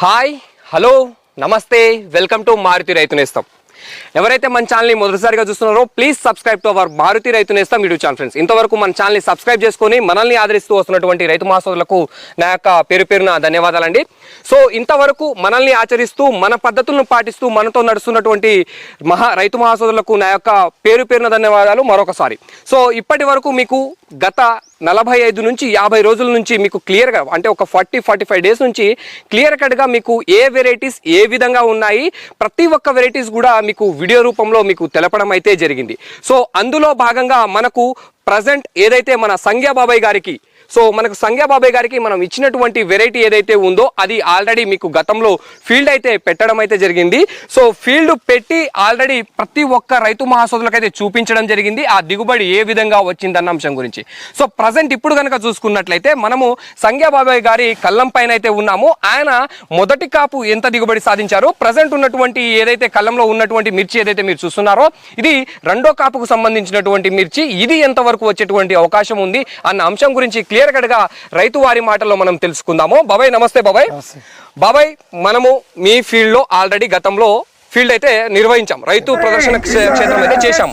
Hi hello నమస్తే welcome to Maruti రైతు నేస్తం. ఎవరైతే మన ఛానల్ని మొదటిసారిగా చూస్తున్నారో please subscribe to our Maruti రైతు నేస్తం యూట్యూబ్ ఛానల్ ఫ్రెండ్స్. ఇంతవరకు మన ఛానల్ని సబ్స్క్రైబ్ చేసుకొని మనల్ని ఆదరిస్తూ వస్తున్నటువంటి రైతు మహాసోదరులకు నా యొక్క పేరు పేరున ధన్యవాదాలండి. సో ఇంతవరకు మనల్ని ఆచరిస్తూ మన పద్ధతులను పాటిస్తూ మనతో నడుస్తున్నటువంటి మహా రైతు మహాసోదరులకు నా యొక్క పేరు పేరున ధన్యవాదాలు మరొకసారి. సో ఇప్పటి వరకు మీకు గత నలభై ఐదు నుంచి యాభై రోజుల నుంచి మీకు క్లియర్గా అంటే ఒక ఫార్టీ ఫార్టీ ఫైవ్ డేస్ నుంచి క్లియర్ కట్గా మీకు ఏ వెరైటీస్ ఏ విధంగా ఉన్నాయి ప్రతి ఒక్క వెరైటీస్ కూడా మీకు వీడియో రూపంలో మీకు తెలపడం అయితే జరిగింది. సో అందులో భాగంగా మనకు ప్రజెంట్ ఏదైతే మన సంధ్యాబాబాయ్ గారికి సో మనకు సంధ్యా బాబాయ్ గారికి మనం ఇచ్చినటువంటి వెరైటీ ఏదైతే ఉందో అది ఆల్రెడీ మీకు గతంలో ఫీల్డ్ అయితే పెట్టడం అయితే జరిగింది. సో ఫీల్డ్ పెట్టి ఆల్రెడీ ప్రతి ఒక్క రైతు మహాసోదులకైతే చూపించడం జరిగింది. ఆ దిగుబడి ఏ విధంగా వచ్చిందన్న అంశం గురించి. సో ప్రజెంట్ ఇప్పుడు కనుక చూసుకున్నట్లయితే మనము సంధ్యా బాబాయ్ గారి కళ్ళం పైన అయితే ఉన్నాము. ఆయన మొదటి కాపు ఎంత దిగుబడి సాధించారో? ప్రజెంట్ ఉన్నటువంటి ఏదైతే కళ్ళంలో ఉన్నటువంటి మిర్చి ఏదైతే మీరు చూస్తున్నారో ఇది రెండో కాపుకు సంబంధించినటువంటి మిర్చి. ఇది ఎంతవరకు వచ్చేటువంటి అవకాశం ఉంది? అన్న అంశం గురించి క్లియర్ కట్గా రైతు వారి మాటల్లో మనం తెలుసుకుందాము. బాబాయ్ నమస్తే బాబాయ్. బాబాయ్ మనము మీ ఫీల్డ్లో ఆల్రెడీ గతంలో ఫీల్డ్ అయితే నిర్వహించాం. రైతు ప్రదర్శన క్షే- క్షేత్రం అయితే చేశాం.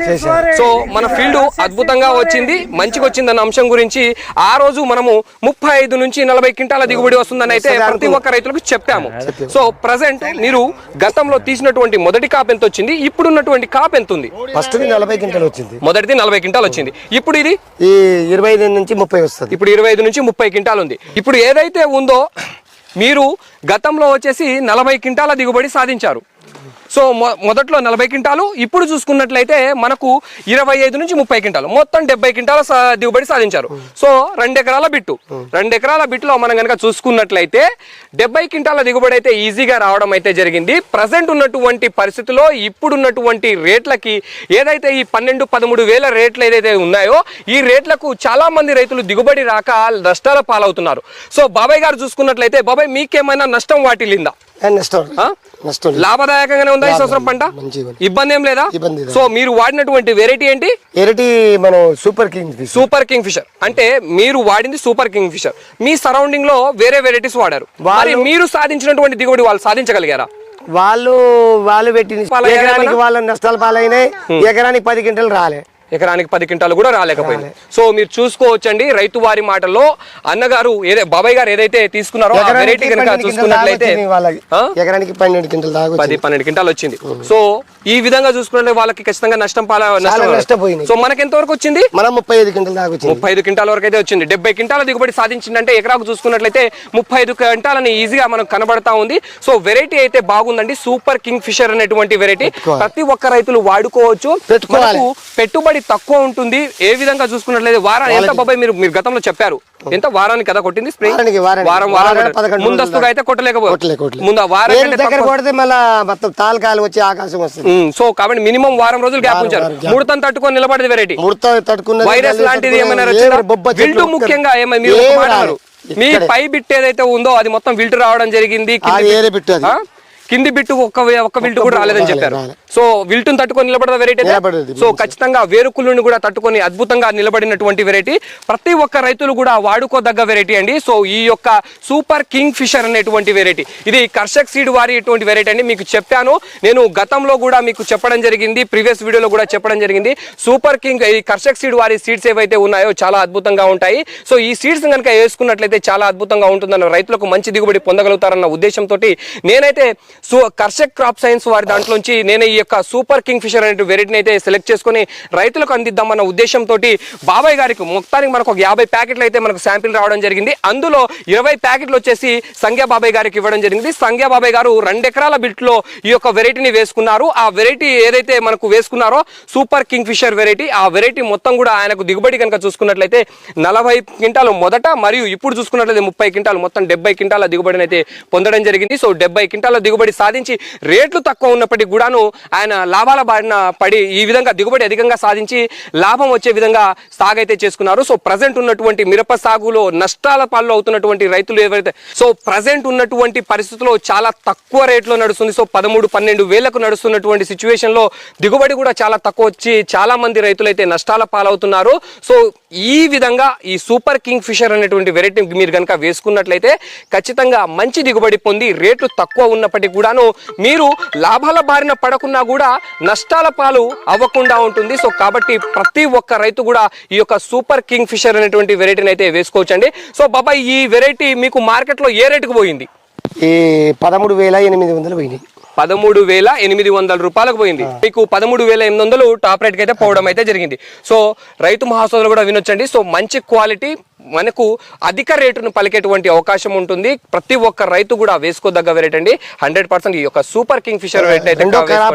సో మన ఫీల్డ్ అద్భుతంగా వచ్చింది. మంచిగా వచ్చిందన్న అంశం గురించి ఆ రోజు మనము ముప్పై ఐదు నుంచి నలభై క్వింటాల దిగుబడి వస్తుందని అయితే ప్రతి ఒక్క రైతులకు చెప్పాము. సో ప్రజెంట్ మీరు గతంలో తీసినటువంటి మొదటి కాప్ ఎంత వచ్చింది ఇప్పుడు ఉన్నటువంటి కాప్ ఎంత ఉంది ఫస్ట్ నలభై క్వింటల్ వచ్చింది. మొదటిది నలభై క్వింటాల్ వచ్చింది. ఇప్పుడు ఇది? ఈ ఇరవై ఐదు నుంచి ముప్పై వస్తుంది. ఇప్పుడు ఇరవై ఐదు నుంచి ముప్పై క్వింటాల్ ఉంది. ఇప్పుడు ఏదైతే ఉందో మీరు గతంలో వచ్చేసి నలభై క్వింటాల దిగుబడి సాధించారు. సో మొ మొదట్లో నలభై క్వింటాలు ఇప్పుడు చూసుకున్నట్లయితే మనకు ఇరవై ఐదు నుంచి ముప్పై క్వింటాలు. మొత్తం డెబ్బై క్వింటాల దిగుబడి సాధించారు. సో రెండు ఎకరాల బిట్టు. రెండు ఎకరాల బిట్టులో మనం కనుక చూసుకున్నట్లయితే డెబ్బై క్వింటాల దిగుబడి అయితే ఈజీగా రావడం అయితే జరిగింది. ప్రజెంట్ ఉన్నటువంటి పరిస్థితిలో ఇప్పుడున్నటువంటి రేట్లకి ఏదైతే ఈ పన్నెండు పదమూడు వేల రేట్లు ఏదైతే ఉన్నాయో ఈ రేట్లకు చాలా మంది రైతులు దిగుబడి రాక నష్టాల పాలవుతున్నారు. సో బాబాయ్ గారు చూసుకున్నట్లయితే బాబాయ్ మీకేమైనా నష్టం వాటిల్లిందా? లాభదాయకంగానే ఉందా ఈ సంవత్సరం పంట. ఇబ్బంది ఏం లేదా. సో మీరు వాడినటువంటి వెరైటీ ఏంటి? ఎరటి మనం super king super kingfisher అంటే మీరు వాడింది సూపర్ కింగ్ ఫిషర్ మీ సరౌండింగ్లో వేరే వెరైటీస్ వాడారు. మరి మీరు సాధించినటువంటి దిగుబడి వాళ్ళు సాధించగలిగారా? వాళ్ళు వాళ్ళు పెట్టిన ఎకరానికి? వాళ్ళ నష్టాలు పాలైనాయి. ఎకరానికి పది క్వింటల్ రాలే. ఎకరానికి పది క్వింటాలు కూడా రాలేకపోయింది. సో మీరు చూసుకోవచ్చండి రైతు వారి మాటల్లో అన్నగారు ఏదే బాబాయ్ గారు ఏదైతే తీసుకున్నారో ఆ వెరైటీ కనుక చూసుకున్నట్లయితే? ఎకరానికి పన్నెండు క్వింటల్ పది. పన్నెండు క్వింటాలు వచ్చింది. సో ఈ విధంగా చూసుకుంటే వాళ్ళకి ఖచ్చితంగా నష్టం పాల నష్టం. సో మనకి ఎంత వరకు వచ్చింది? మనం ముప్పై ఐదు క్వింటల్ దాకా వచ్చింది ముప్పై ఐదు క్వింటాల వరకు అయితే వచ్చింది. డెబ్బై క్వింటాల దిగుబడి సాధించిందంటే ఎకరాకు చూసుకున్నట్లయితే ముప్పై ఐదు క్వింటాలని ఈజీగా మనకు కనబడతా ఉంది. సో వెరైటీ అయితే బాగుందండి. సూపర్ కింగ్ ఫిషర్ అనేటువంటి వెరైటీ. ప్రతి ఒక్క రైతులు వాడుకోవచ్చు. పెట్టుకోవాలి. పెట్టుబడి తక్కువ ఉంటుంది. ఏ విధంగా చూసుకున్నట్లయితే వారం ఎంత బాబాయ్ మీరు మీరు గతంలో చెప్పారు. ఎంత వారానికి కదా కొట్టింది? స్ప్రే వారానికి, వారానికి. వారం వారం వారానికి ముందస్తుగా అయితే కొట్టలేకపోయారు కొట్టలే కొట్టలే. ముందు ఆ వారం దగ్గర కొడితే మళ్ళా మొత్తం తాలకాలు వచ్చే ఆకాశం వస్తుంది. సో కాబట్టి మినిమం వారం రోజులు గ్యాప్ ఉంచారు. ముడతను తట్టుకొని నిలబడేది వెరైటీ ముడత తట్టుకున్నది వైరస్ లాంటిది ఏమైనా ముఖ్యంగా. ఏమై మీరు. మీ. పై బిట్ ఏదైతే ఉందో అది మొత్తం విల్టు రావడం జరిగింది కింది బిట్టు ఒక్క ఒక్క విల్టు కూడా రాలేదని రాలే, చెప్పారు. సో విల్టును తట్టుకొని నిలబడదా వెరైటీ సో ఖచ్చితంగా వేరుకుళ్ళుని కూడా తట్టుకొని అద్భుతంగా నిలబడినటువంటి వెరైటీ ప్రతి ఒక్క రైతులు కూడా వాడుకోదగ్గ వెరైటీ అండి. సో ఈ యొక్క సూపర్ కింగ్ ఫిషర్ అనేటువంటి వెరైటీ ఇది కర్షక్ సీడ్ వారి ఇటువంటి వెరైటీ అండి. మీకు చెప్పాను. నేను గతంలో కూడా మీకు చెప్పడం జరిగింది. ప్రీవియస్ వీడియోలో కూడా చెప్పడం జరిగింది. సూపర్ కింగ్ ఈ కర్షక్ సీడ్ వారి సీడ్స్ ఏవైతే ఉన్నాయో చాలా అద్భుతంగా ఉంటాయి. సో ఈ సీడ్స్ కనుక వేసుకున్నట్లయితే చాలా అద్భుతంగా ఉంటుందన్న రైతులకు మంచి దిగుబడి పొందగలుగుతారన్న ఉద్దేశంతో నేనైతే సో కర్షక్ క్రాప్ సైన్స్ వారి దాంట్లోంచి నేను ఈ యొక్క సూపర్ కింగ్ ఫిషర్ అనే వెరైటీని అయితే సెలెక్ట్ చేసుకుని రైతులకు అందిద్దామన్న ఉద్దేశంతో బాబాయ్ గారికి మొత్తానికి మనకు ఒక యాభై ప్యాకెట్లు అయితే మనకు శాంపిల్ రావడం జరిగింది. అందులో ఇరవై ప్యాకెట్లు వచ్చేసి సంఖ్యా బాబాయ్ గారికి ఇవ్వడం జరిగింది. సంఖ్యా బాబాయ్ గారు రెండు ఎకరాల బిట్లో ఈ యొక్క వెరైటీని వేసుకున్నారు. ఆ వెరైటీ ఏదైతే మనకు వేసుకున్నారో సూపర్ కింగ్ ఫిషర్ వెరైటీ ఆ వెరైటీ మొత్తం కూడా ఆయనకు దిగుబడి కనుక చూసుకున్నట్లయితే నలభై క్వింటాలు మొదట మరియు ఇప్పుడు చూసుకున్నట్లయితే ముప్పై క్వింటాలు మొత్తం డెబ్బై క్వింటాల దిగుబడిని అయితే పొందడం జరిగింది. సో డెబ్బై క్వింటాల దిగుబడి సాధించి రేట్లు తక్కువ ఉన్నప్పటికీ కూడాను ఆయన లాభాల బారిన పడి ఈ విధంగా దిగుబడి అధికంగా సాధించి లాభం వచ్చే విధంగా సాగు అయితే చేసుకున్నారు. సో ప్రజెంట్ ఉన్నటువంటి మిరప సాగులో నష్టాల పాలు అవుతున్నటువంటి రైతులు ఎవరైతే సో ప్రజెంట్ ఉన్నటువంటి పరిస్థితుల్లో చాలా తక్కువ రేట్లో నడుస్తుంది. సో పదమూడు పన్నెండు వేలకు నడుస్తున్నటువంటి సిచ్యువేషన్లో దిగుబడి కూడా చాలా తక్కువ వచ్చి చాలా మంది రైతులు అయితే నష్టాల పాలవుతున్నారు. సో ఈ విధంగా ఈ సూపర్ కింగ్ ఫిషర్ అనేటువంటి వెరైటీ మీరు కనుక వేసుకున్నట్లయితే ఖచ్చితంగా మంచి దిగుబడి పొంది రేట్లు తక్కువ ఉన్నప్పటికీ కూడా కూడాను మీరు లాభాల బారిన పడకున్నా కూడా నష్టాల పాలు అవ్వకుండా ఉంటుంది. సో కాబట్టి ప్రతి ఒక్క రైతు కూడా ఈ యొక్క సూపర్ కింగ్ ఫిషర్ అనేటువంటి వెరైటీని అయితే వేసుకోవచ్చండి. సో బాబాయ్ ఈ వెరైటీ మీకు మార్కెట్లో ఏ రేటుకు పోయింది? ఈ పదమూడు వేల ఎనిమిది వందలు పోయినాయి పదమూడు వేల ఎనిమిది వందల రూపాయలకు పోయింది. మీకు పదమూడు వేల ఎనిమిది వందలు టాప్ రేట్కి అయితే పోవడం అయితే జరిగింది. సో రైతు మహాసోదరులు కూడా వినొచ్చండి. సో మంచి క్వాలిటీ మనకు అధిక రేటును పలికేటువంటి అవకాశం ఉంటుంది. ప్రతి ఒక్క రైతు కూడా వేసుకోదగ్గ వెరైటీ అండి. హండ్రెడ్ పర్సెంట్ ఈ యొక్క సూపర్ కింగ్ ఫిషర్ వెరైటీ అయితే.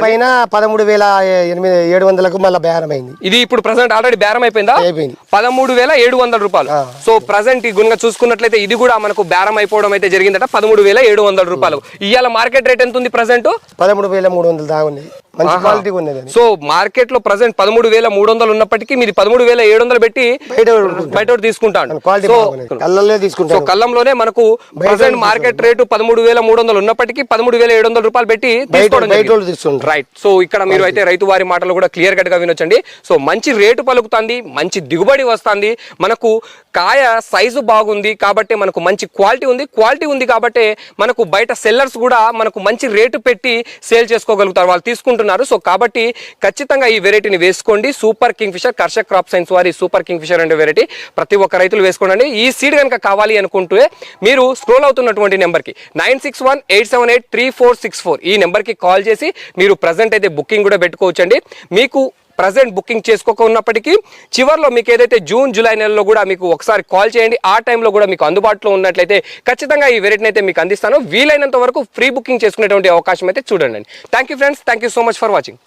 అయినా పదమూడు వేల ఎనిమిది ఏడు వందలకు మళ్ళీ బేరం అయింది ఇది ఇప్పుడు ప్రజెంట్ ఆల్రెడీ బేరం అయిపోయిందా. అయిపోయింది. పదమూడు వేల ఏడు వందల రూపాయలు. సో ప్రజెంట్ ఈ గుణంగా చూసుకున్నట్లయితే ఇది కూడా మనకు బేరం అయిపోవడం అయితే జరిగిందట. పదమూడు వేల ఏడు వందల రూపాయలు. ఇవాళ మార్కెట్ రేట్ ఎంత ఉంది ప్రజెంట్ పదమూడు వేల మూడు వందలు ఉన్నాయి మంచి క్వాలిటీ ఉన్నది సో మార్కెట్లో ప్రజెంట్ పదమూడు వేల మూడు వందలు ఉన్నప్పటికీ మీరు పదమూడు వేల ఏడు వందలు పెట్టి బయట తీసుకుంటాను సో కళ్ళంలోనే మనకు ప్రజెంట్ మార్కెట్ రేటు పదమూడు వేల మూడు వందలు ఉన్నప్పటికీ పదమూడు వేల ఏడు వందల రూపాయలు పెట్టి తీసుకోవడం రైట్ సో ఇక్కడ మీరు అయితే రైతు వారి మాటలు కూడా క్లియర్ కట్గా వినొచ్చండి. సో మంచి రేటు పలుకుతుంది మంచి దిగుబడి వస్తుంది మనకు కాయ సైజు బాగుంది కాబట్టి మనకు మంచి క్వాలిటీ ఉంది. క్వాలిటీ ఉంది కాబట్టి మనకు బయట సెల్లర్స్ కూడా మనకు మంచి రేటు పెట్టి సేల్ చేసుకోగలుగుతారు. వాళ్ళు తీసుకుంటున్నారు సో కాబట్టి ఖచ్చితంగా ఈ వెరైటీని వేసుకోండి. Super kingfisher Karshak crop science వారి సూపర్ కింగ్ ఫిషర్ అనే వెరైటీ ప్రతి ఒక్క రైతులు వేసుకోండి. ఈ సీడ్ కనుక కావాలి అనుకుంటే మీరు స్క్రోల్ అవుతున్నటువంటి నెంబర్కి nine six one eight seven eight three four six four ఈ నెంబర్కి కాల్ చేసి మీరు ప్రజెంట్ అయితే బుకింగ్ కూడా పెట్టుకోవచ్చండి. మీకు ప్రజెంట్ బుకింగ్ చేసుకోక ఉన్నప్పటికీ చివరిలో మీకు ఏదైతే జూన్ జూలై నెలలో కూడా మీకు ఒకసారి కాల్ చేయండి. ఆ టైంలో కూడా మీకు అందుబాటులో ఉన్నట్లయితే ఖచ్చితంగా ఈ వెరైటీని అయితే మీకు అందిస్తాను. వీలైనంత వరకు ఫ్రీ బుకింగ్ చేసుకునేటువంటి అవకాశం అయితే చూడండి. Thank you friends thank you so much for watching